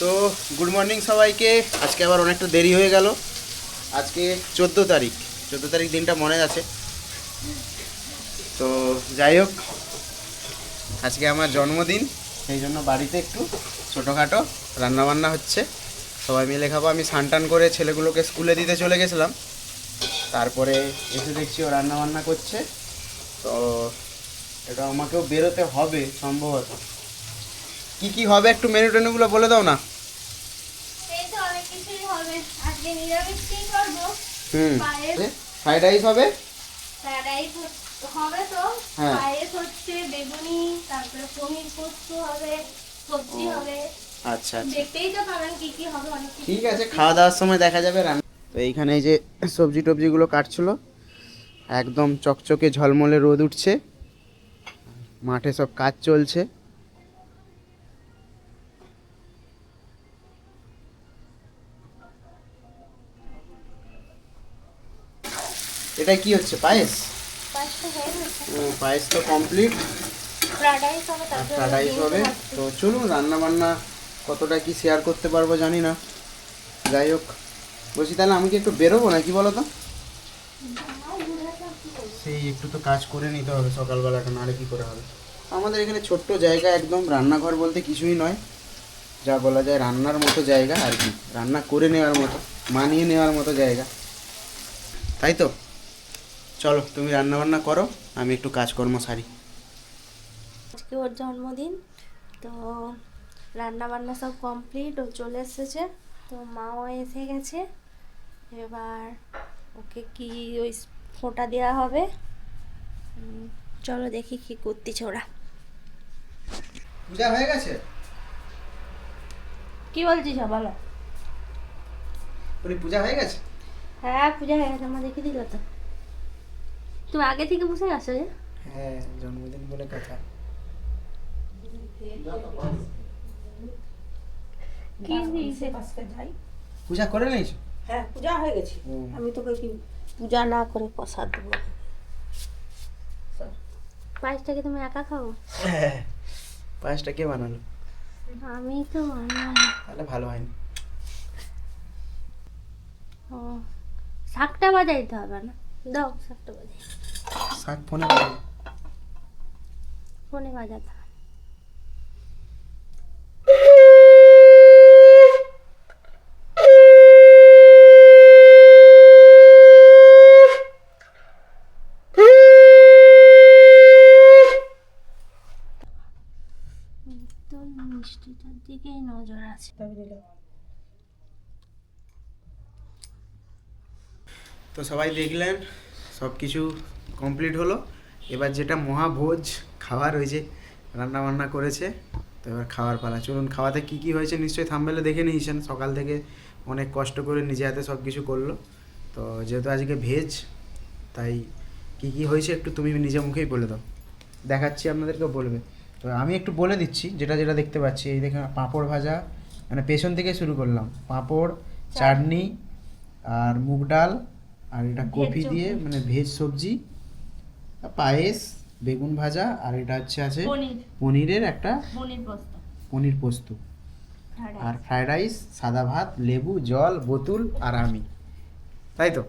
তো good morning সবাইকে। আজকে আবার অনেকটা দেরি হয়ে গেল। আজকে চোদ্দ তারিখ। চোদ্দ তারিখ দিনটা মনে আছে। তো যাই হোক, আজকে আমার জন্মদিন। সেই জন্য বাড়িতে একটু ছোটোখাটো রান্নাবান্না হচ্ছে। সবাই মিলে খাব। আমি স্নান করে ছেলেগুলোকে স্কুলে দিতে চলে গেছিলাম। তারপরে এসে দেখছি ও রান্নাবান্না করছে। তো এটা আমাকেও বেরোতে হবে সম্ভবত। কি কি হবে একটু মেনু টেনুগুলো বলে দাও না। হুম। ফ্রাইড রাইস হবে? ফ্রাইড রাইস হবে তো। হ্যাঁ। পায়েস হচ্ছে বেগুনি তারপরে পনির পোস্ত হবে সবজি হবে। আচ্ছা আচ্ছা। দেখতেই তো পাবেন কি কি হবে অনেক ঠিক আছে খাওয়া দাওয়ার সময় দেখা যাবে রান্না। তো এইখানে এই যে সবজি টবজিগুলো কাটছিল একদম চকচকে ঝলমলে রোদ উঠছে। মাঠে সব কাজ চলছে। এটা কি হচ্ছে পায়েস? পায়েস তো কমপ্লিট ফ্রাইড রাইস হবে। তো চলুন রান্না বান্না কতটা কি শেয়ার করতে পারব জানি না। যাই হোক বলছি তাহলে আমি কি একটু বেরোবো না কি বলো তো? সেই একটু তো কাজ করে নিতে হবে সকালবেলাটা নাহলে কি করে হবে। আমাদের এখানে ছোট্ট জায়গা একদম রান্নাঘর বলতে কিছুই নয়। যা বলা যায় রান্নার মতো জায়গা আর কি। রান্না করে নেওয়ার মতো মানিয়ে নেওয়ার মতো জায়গা। তাই তো? চলো তুমি রান্না বান্না করো আমি একটু কাজকর্ম সারি। আজকে ওর জন্মদিন তো রান্না বান্না সব কমপ্লিট ও চলে এসেছে তো মাও এসে গেছে। এবার ওকে কি ওই ফোঁটা দেওয়া হবে? চলো দেখি কি করতেছে ওরা। পূজা হয়ে গেছে? কি বলছিস বলো। বলি পূজা হয়ে গেছে? হ্যাঁ পূজা হয়ে গেছে আমার দেখে দিল তো। তুমি আগে থেকে বসে গেছো যে হ্যাঁ জন্মদিন বলে কথা। কি পূজা করে নিয়েছো? হ্যাঁ পূজা হয়ে গেছে। আমি তোকে কি পূজা না করে প্রসাদ দেবো? পায়েসটাকে তুমি একা খাও? পায়েসটা কে বানালো? আমি তো। তাহলে ভালো হয়নি ও শাকটা বাজাইতে হবে না। দাও শাকটা বাজাই। শাক ফোনে বানালো। ফোনে বাজাতে হবে তো মিষ্টিটার দিকেই নজর আছে তো সবাই দেখলেন সব কিছু কমপ্লিট হলো। এবার যেটা মহাভোজ খাওয়ার ওই যে রান্না বান্না করেছে তো এবার খাওয়ার পালা। চলুন খাওয়াতে কি কি হয়েছে নিশ্চয়ই থামবেলে দেখে নিয়েছেন। সকাল থেকে অনেক কষ্ট করে নিজে হাতে সব কিছু করল। তো যেহেতু আজকে ভেজ তাই কি কি হয়েছে একটু তুমি নিজে মুখেই বলে দাও। দেখাচ্ছি আপনাদেরকে বলবে। তো আমি একটু বলে দিচ্ছি যেটা যেটা দেখতে পাচ্ছি। এই দেখে পাঁপড় ভাজা মানে পেছন থেকে শুরু করলাম। পাঁপড় চাটনি আর মুগ ডাল আর এটা কফি দিয়ে মানে ভেজ সবজি পায়েস বেগুন ভাজা আর এটা হচ্ছে আছে পনিরের একটা পনির পোস্ত পনির পোস্ত। আর ফ্রাইড রাইস সাদা ভাত লেবু জল বোতল আর আমি। তাই তো?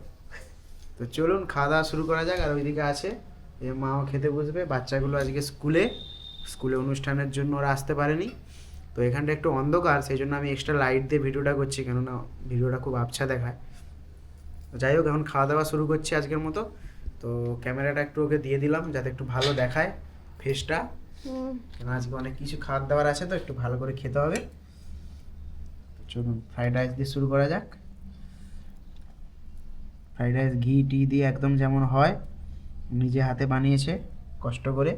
তো চলুন খাওয়া দাওয়া শুরু করা যাক আর ওইদিকে আছে এ মাও খেতে বসবে। বাচ্চাগুলো আজকে স্কুলে স্কুলে অনুষ্ঠানের জন্য ওরা আসতে পারেনি। তো এখানটা একটু অন্ধকার সেই জন্য আমি এক্সট্রা লাইট দিয়ে ভিডিওটা করছি কেননা ভিডিওটা খুব আবছা দেখায়। তো যাই হোক এখন খাওয়া দাওয়া শুরু করছি আজকের মতো। তো ক্যামেরাটা একটু ওকে দিয়ে দিলাম যাতে একটু ভালো দেখায় ফেসটা কেন আজকে অনেক কিছু খাবার দাবার আছে তো একটু ভালো করে খেতে হবে। চলুন ফ্রাইড রাইস দিয়ে শুরু করা যাক। ফ্রাইড রাইস ঘি টি দিয়ে একদম যেমন হয় নিজে হাতে বানিয়েছে কষ্ট করে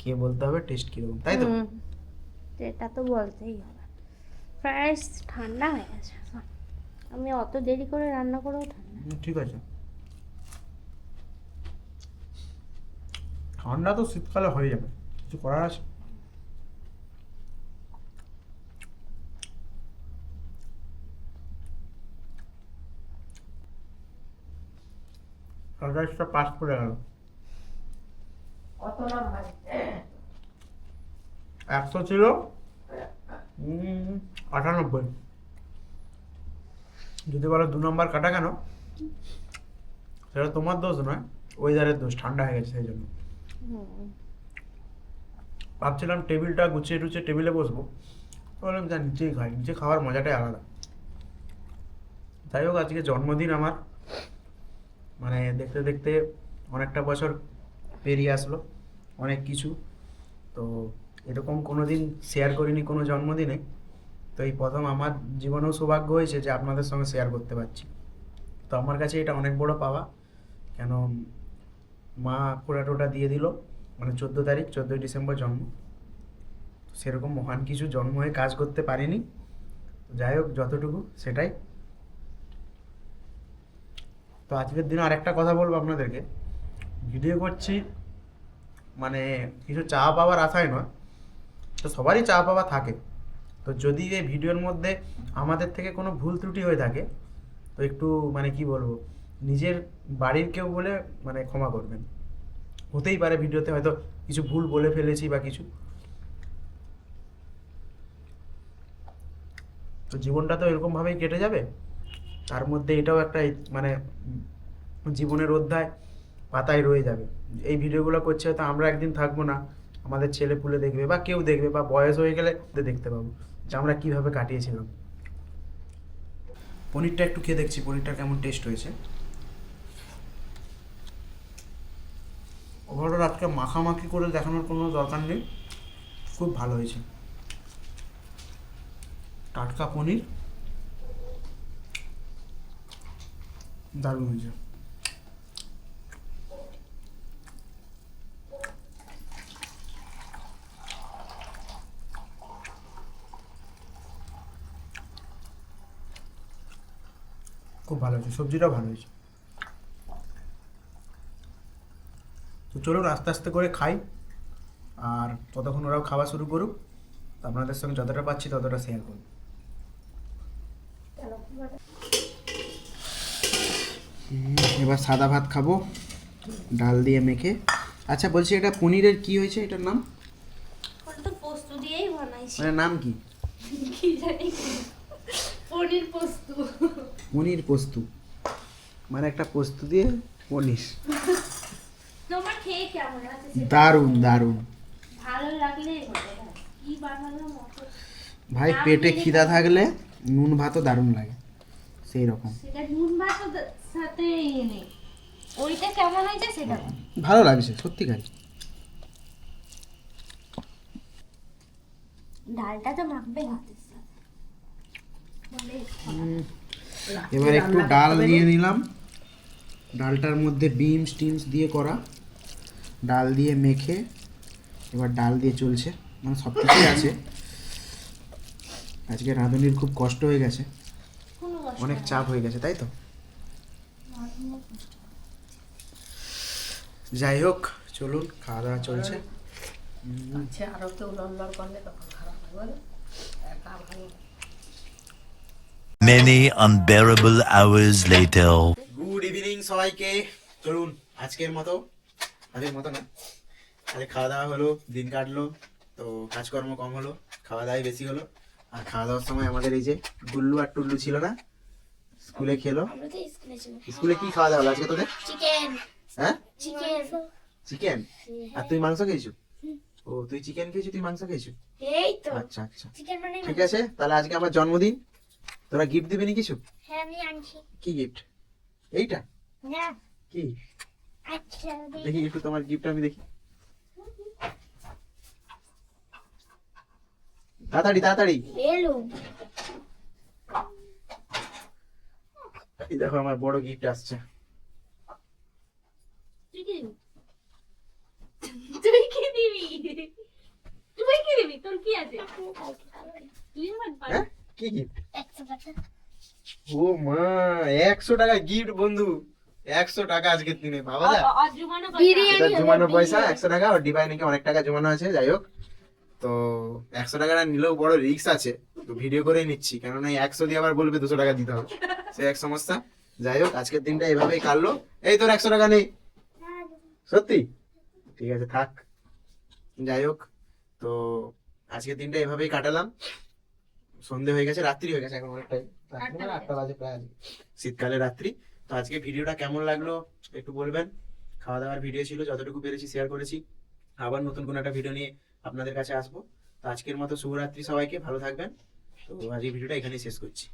খেয়ে বলতে হবে টেস্ট কীরকম তাই তো? এটা তো বলতেই হবে। ফ্রাইড রাইস ঠান্ডা হয়ে গেছে আমি অত দেরি করে রান্না করেও ঠান্ডা ঠিক আছে। ঠান্ডা তো শীতকালে হয়ে যাবে কিছু করার আছে? ফ্রাইড পাস করে গেল। একশো ছিল? আটানব্বই। যদি বলো দু নম্বর কাটা কেন? সেটা তোমার দোষ নয় ওয়েদারের দোষ ঠান্ডা হয়ে গেছে সেই জন্য। ভাবছিলাম টেবিলটা গুছিয়ে টুছিয়ে টেবিলে বসবো। বললাম, যা নিচেই খাই নিচে খাওয়ার মজাটাই আলাদা। যাই হোক, আজকে জন্মদিন আমার। মানে দেখতে দেখতে অনেকটা বছর পেরিয়ে আসলো, অনেক কিছু। তো এরকম কোনো দিন শেয়ার করিনি কোনো জন্মদিনে। তো এই প্রথম আমার জীবনেও সৌভাগ্য হয়েছে যে আপনাদের সঙ্গে শেয়ার করতে পারছি। তো আমার কাছে এটা অনেক বড় পাওয়া। কেন মা কোড়াটোটা দিয়ে দিল মানে চোদ্দ তারিখ, চোদ্দোই ডিসেম্বর জন্ম। সেরকম মহান কিছু জন্ম হয়ে কাজ করতে পারেনি। যাই হোক, যতটুকু সেটাই। তো আজকের দিনে আরেকটা কথা বলব আপনাদেরকে। ভিডিও করছি মানে কিছু চা পাওয়ার আশায় নয়। তো সবারই চা পাওয়া থাকে। তো যদি এই ভিডিওর মধ্যে আমাদের থেকে কোনো ভুল ত্রুটি হয়ে থাকে, তো একটু মানে কি বলব নিজের বাড়ির কেউ বলে মানে ক্ষমা করবেন। হতেই পারে ভিডিওতে হয়তো কিছু ভুল বলে ফেলেছি বা কিছু। তো জীবনটা তো এরকমভাবেই কেটে যাবে। তার মধ্যে এটাও একটা মানে জীবনের অধ্যায় পাতায় রয়ে যাবে। এই ভিডিওগুলো করছে হয়তো আমরা একদিন থাকব না, আমাদের ছেলে পুলে দেখবে বা কেউ দেখবে বা বয়স হয়ে গেলে দেখতে পাবো যে আমরা কীভাবে কাটিয়েছিলাম। পনিরটা একটু খেয়ে দেখছি, পনিরটা কেমন টেস্ট হয়েছে। ওভারঅল আজকে মাখামাখি করে দেখানোর কোনো দরকার নেই। খুব ভালো হয়েছে। টাটকা পনির। দারুণ হয়েছে। খুব ভালো হয়েছে। সবজিটাও ভালো হয়েছে। তো চলুন আস্তে আস্তে করে খাই। আর ততক্ষণ ওরাও খাওয়া শুরু করুক। তো আপনাদের সঙ্গে যতটা পাচ্ছি ততটা শেয়ার করুন এবার সাদা ভাত খাব ডাল দিয়ে মেখে। আচ্ছা বলছি এটা পনিরের কি হয়েছে? এটার নাম? ওটা পোস্ত দিয়েই বানাইছি। মানে নাম কি? কি জানি। পনির পোস্ত। পনির পোস্তু। মানে একটা পোস্ত দিয়ে পনির। খেয়ে কেমন আছে দারুণ দারুণ। ভালো লাগলেই হবে কি ভাই পেটে খিদা থাকলে নুন ভাতও দারুণ লাগে সেই রকম। সেটা নুন ভাত সাথে ইয়ে নেই। ওইটা কেমন হয়েছে সেটা? ভালো লাগছে সত্যিকার। ডালটা তো মাখবে এবার একটু ডাল দিয়ে নিলাম। ডালটার মধ্যে বিমস টিমস দিয়ে করা। ডাল দিয়ে মেখে এবার ডাল দিয়ে চলছে। মানে সব কিছুই আছে। আজকে রাঁধুনির খুব কষ্ট হয়ে গেছে। অনেক। চাপ হয়ে গেছে তাই তো? যাই হোক চলুন খাওয়া দাওয়া চলছে। আচ্ছা আরও কেউ লড়লড় করলে তখন খারাপ হয় বলো। একা ভালো। Many unbearable hours later. Good evening সবাইকে। চলুন আজকের মতো আজকের মতো না। আজকে খাওয়া দাওয়া হলো দিন কাটলো তো কাজকর্ম কম হলো খাওয়া দাওয়াই বেশি হলো। আর খাওয়া দাওয়ার সময় আমাদের এই যে গুল্লু আর টুল্লু ছিল না স্কুলে খেলো। স্কুলে কি খাওয়া দাওয়া হলো আজকে তোদের? চিকেন। হ্যাঁ? চিকেন। চিকেন? আর তুই মাংস খেয়েছো? ও তুই চিকেন খেয়েছো তুই মাংস খেয়েছো? এই তো। আচ্ছা আচ্ছা। চিকেন মানে ঠিক আছে তাহলে আজকে আমার জন্মদিন। তোরা গিফট দিবি নি কিছু? হ্যাঁ আমি আনছি। কি গিফট এইটা? না। কি? আচ্ছা দেখি। একটু তোমার গিফট আমি দেখি। তাড়াতাড়ি তাড়াতাড়ি। এলো। এই দেখো আমার বড় গিফট আসছে। তুই কি দিবি? তুই কি দিবি? তুই কি দিবি? তোর কি আছে? তুই আমার হ্যাঁ? কি গিফট ও মা একশো টাকা গিফট বন্ধু। একশো টাকা আজকের দিনে বাবা এটা জমানো পয়সা একশো টাকা আর ডিবাই অনেক টাকা জমানো আছে? যাই হোক। তো একশো টাকাটা নিলেও বড় রিস্ক আছে। তো ভিডিও করে নিচ্ছি। কেননা একশো দিয়ে আবার বলবে দুশো টাকা দিতে হবে। সে এক সমস্যা। যাই হোক আজকের দিনটা এভাবেই কাটলো। এই তোর একশো টাকা নেই। সত্যি? ঠিক আছে থাক। যাই হোক তো আজকের দিনটা এভাবেই কাটালাম। সন্ধে হয়ে গেছে রাত্রি হয়ে গেছে এখন অনেকটাই। মানে আটটা বাজে প্রায় শীতকালে রাত্রি। তো আজকে ভিডিওটা কেমন লাগল একটু বলবেন। খাওয়া দাওয়ার ভিডিও ছিল, যতটুকু পেরেছি শেয়ার করেছি। আবার নতুন কোনো একটা ভিডিও নিয়ে আপনাদের কাছে আসব। তো আজকের মতো শুভরাত্রি সবাইকে, ভালো থাকবেন। তো আজকে ভিডিওটা এখানেই শেষ করছি।